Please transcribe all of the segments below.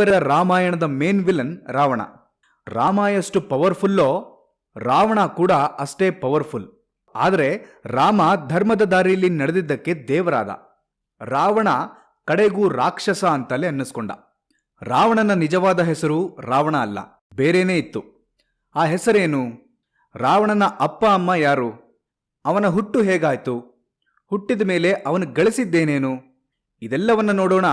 ಇವರ ರಾಮಾಯಣದ main villain Ravana. Rama ಎಷ್ಟು ಪವರ್ಫುಲ್ಲೋ ರಾವಣ ಕೂಡ ಅಷ್ಟೇ ಪವರ್ಫುಲ್ ಆದರೆ ರಾಮ ಧರ್ಮದ ದಾರಿಯಲ್ಲಿ ನಡೆದಿದ್ದಕ್ಕೆ ದೇವರಾದ. ರಾವಣ ಕಡೆಗೂ ರಾಕ್ಷಸ ಅಂತಲೇ ಅನ್ನಿಸ್ಕೊಂಡ. ರಾವಣನ ನಿಜವಾದ ಹೆಸರು ರಾವಣ ಅಲ್ಲ, ಬೇರೇನೇ ಇತ್ತು. ಆ ಹೆಸರೇನು? ರಾವಣನ ಅಪ್ಪ ಅಮ್ಮ ಯಾರು? ಅವನ ಹುಟ್ಟು ಹೇಗಾಯ್ತು? ಹುಟ್ಟಿದ ಮೇಲೆ ಅವನು ಗಳಿಸಿದ್ದೇನೇನು? ಇದೆಲ್ಲವನ್ನ ನೋಡೋಣ.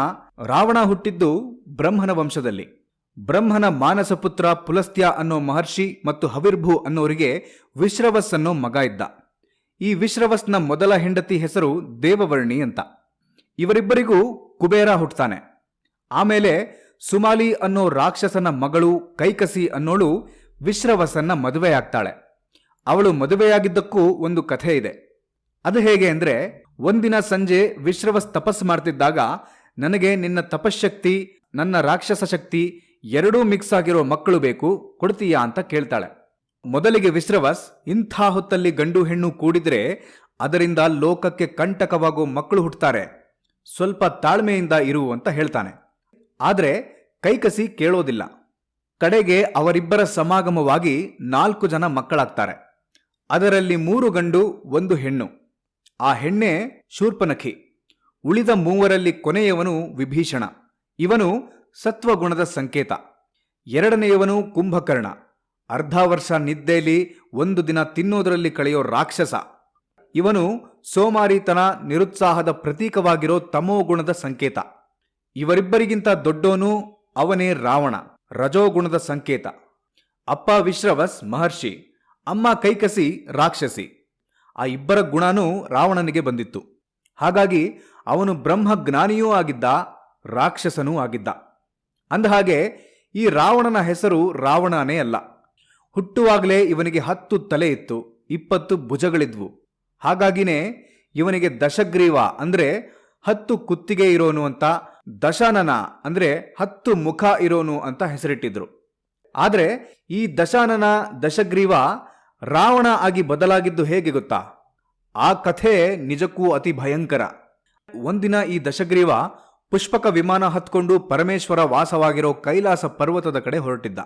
ರಾವಣ ಹುಟ್ಟಿದ್ದು ಬ್ರಹ್ಮನ ವಂಶದಲ್ಲಿ. ಬ್ರಹ್ಮನ ಮಾನಸ ಪುತ್ರ ಪುಲಸ್ತ್ಯ ಅನ್ನೋ ಮಹರ್ಷಿ ಮತ್ತು ಹವಿರ್ಭು ಅನ್ನೋರಿಗೆ ವಿಶ್ರವಸ್ ಅನ್ನೋ ಮಗ ಇದ್ದ. ಈ ವಿಶ್ರವಸ್ನ ಮೊದಲ ಹೆಂಡತಿ ಹೆಸರು ದೇವವರ್ಣಿ ಅಂತ. ಇವರಿಬ್ಬರಿಗೂ ಕುಬೇರ ಹುಟ್ಟುತ್ತಾನೆ ಆಮೇಲೆ ಸುಮಾಲಿ ಅನ್ನೋ ರಾಕ್ಷಸನ ಮಗಳು ಕೈಕಸಿ ಅನ್ನೋಳು ವಿಶ್ರವಸನ್ನ ಮದುವೆಯಾಗ್ತಾಳೆ. ಅವಳು ಮದುವೆಯಾಗಿದ್ದಕ್ಕೂ ಒಂದು ಕಥೆ ಇದೆ. ಅದು ಹೇಗೆ ಅಂದರೆ, ಒಂದಿನ ಸಂಜೆ ವಿಶ್ರವಸ್ ತಪಸ್ಸು ಮಾಡ್ತಿದ್ದಾಗ, ನನಗೆ ನಿನ್ನ ತಪಶ್ಶಕ್ತಿ ನನ್ನ ರಾಕ್ಷಸ ಶಕ್ತಿ ಎರಡೂ ಮಿಕ್ಸ್ ಆಗಿರೋ ಮಕ್ಕಳು ಬೇಕು, ಕೊಡ್ತೀಯಾ ಅಂತ ಕೇಳ್ತಾಳೆ. ಮೊದಲಿಗೆ ವಿಶ್ರವಸ್, ಇಂಥ ಹೊತ್ತಲ್ಲಿ ಗಂಡು ಹೆಣ್ಣು ಕೂಡಿದ್ರೆ ಅದರಿಂದ ಲೋಕಕ್ಕೆ ಕಂಟಕವಾಗೋ ಮಕ್ಕಳು ಹುಟ್ಟುತ್ತಾರೆ ಸ್ವಲ್ಪ ತಾಳ್ಮೆಯಿಂದ ಇರು ಅಂತ ಹೇಳ್ತಾನೆ. ಆದರೆ ಕೈಕಸಿ ಕೇಳೋದಿಲ್ಲ. ಕಡೆಗೆ ಅವರಿಬ್ಬರ ಸಮಾಗಮವಾಗಿ ನಾಲ್ಕು ಜನ ಮಕ್ಕಳಾಗ್ತಾರೆ. ಅದರಲ್ಲಿ ಮೂರು ಗಂಡು, ಒಂದು ಹೆಣ್ಣು. ಆ ಹೆಣ್ಣೆ ಶೂರ್ಪನಖಿ. ಉಳಿದ ಮೂವರಲ್ಲಿ ಕೊನೆಯವನು ವಿಭೀಷಣ. ಇವನು ಸತ್ವಗುಣದ ಸಂಕೇತ. ಎರಡನೆಯವನು ಕುಂಭಕರ್ಣ. ಅರ್ಧ ವರ್ಷ ನಿದ್ದೆಯಲ್ಲಿ ಒಂದು ದಿನ ತಿನ್ನೋದರಲ್ಲಿ ಕಳೆಯೋ ರಾಕ್ಷಸ. ಇವನು ಸೋಮಾರಿತನ, ನಿರುತ್ಸಾಹದ ಪ್ರತೀಕವಾಗಿರೋ ತಮೋಗುಣದ ಸಂಕೇತ. ಇವರಿಬ್ಬರಿಗಿಂತ ದೊಡ್ಡೋನು ಅವನೇ ರಾವಣ, ರಜೋಗುಣದ ಸಂಕೇತ. ಅಪ್ಪ ವಿಶ್ರವಸ್ ಮಹರ್ಷಿ, ಅಮ್ಮ ಕೈಕಸಿ ರಾಕ್ಷಸಿ. ಆ ಇಬ್ಬರ ಗುಣನೂ ರಾವಣನಿಗೆ ಬಂದಿತ್ತು. ಹಾಗಾಗಿ ಅವನು ಬ್ರಹ್ಮಜ್ಞಾನಿಯೂ ಆಗಿದ್ದ ರಾಕ್ಷಸನೂ ಆಗಿದ್ದ. ಅಂದಹಾಗೆ, ಈ ರಾವಣನ ಹೆಸರು ರಾವಣನೇ ಅಲ್ಲ. ಹುಟ್ಟುವಾಗಲೇ ಇವನಿಗೆ ಹತ್ತು ತಲೆ ಇತ್ತು, ಇಪ್ಪತ್ತು ಭುಜಗಳಿದ್ವು. ಹಾಗಾಗಿನೇ ಇವನಿಗೆ ದಶಗ್ರೀವ ಅಂದರೆ ಹತ್ತು ಕುತ್ತಿಗೆ ಇರೋನು ಅಂತ, ದಶಾನನ ಅಂದರೆ ಹತ್ತು ಮುಖ ಇರೋನು ಅಂತ ಹೆಸರಿಟ್ಟಿದ್ರು. ಆದರೆ ಈ ದಶಾನನ ದಶಗ್ರೀವ ರಾವಣ ಆಗಿ ಬದಲಾಗಿದ್ದು ಹೇಗೆ ಗೊತ್ತಾ? ಆ ಕಥೆ ನಿಜಕ್ಕೂ ಅತಿ ಭಯಂಕರ. ಒಂದಿನ ಈ ದಶಗ್ರೀವ ಪುಷ್ಪಕ ವಿಮಾನ ಹತ್ಕೊಂಡು ಪರಮೇಶ್ವರ ವಾಸವಾಗಿರೋ ಕೈಲಾಸ ಪರ್ವತದ ಕಡೆ ಹೊರಟಿದ್ದ.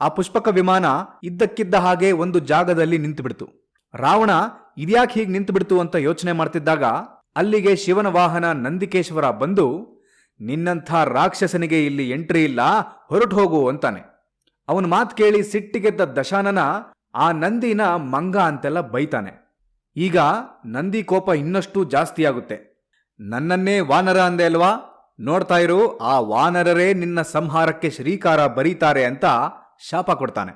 ಆ ಪುಷ್ಪಕ ವಿಮಾನ ಇದ್ದಕ್ಕಿದ್ದ ಹಾಗೆ ಒಂದು ಜಾಗದಲ್ಲಿ ನಿಂತುಬಿಡ್ತು. ರಾವಣ, ಇದ್ಯಾಕೆ ಹೀಗೆ ನಿಂತುಬಿಡ್ತು ಅಂತ ಯೋಚನೆ ಮಾಡ್ತಿದ್ದಾಗ ಅಲ್ಲಿಗೆ ಶಿವನ ವಾಹನ ನಂದಿಕೇಶ್ವರ ಬಂದು, ನಿನ್ನಂಥ ರಾಕ್ಷಸನಿಗೆ ಇಲ್ಲಿ ಎಂಟ್ರಿ ಇಲ್ಲ, ಹೊರಟು ಹೋಗು ಅಂತಾನೆ. ಅವನ ಮಾತು ಕೇಳಿ ಸಿಟ್ಟಿಗೆದ್ದ ದಶಾನನ ಆ ನಂದಿನ ಮಂಗ ಅಂತೆಲ್ಲ ಬೈತಾನೆ. ಈಗ ನಂದಿ ಕೋಪ ಇನ್ನಷ್ಟು ಜಾಸ್ತಿ ಆಗುತ್ತೆ ನನ್ನನ್ನೇ ವಾನರ ಅಂದೆ ಅಲ್ವಾ? ನೋಡ್ತಾ ಇರು, ಆ ವಾನರರೇ ನಿನ್ನ ಸಂಹಾರಕ್ಕೆ ಶ್ರೀಕಾರ ಬರೀತಾರೆ ಅಂತ ಶಾಪ ಕೊಡ್ತಾನೆ.